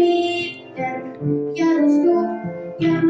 Baby, and yeah.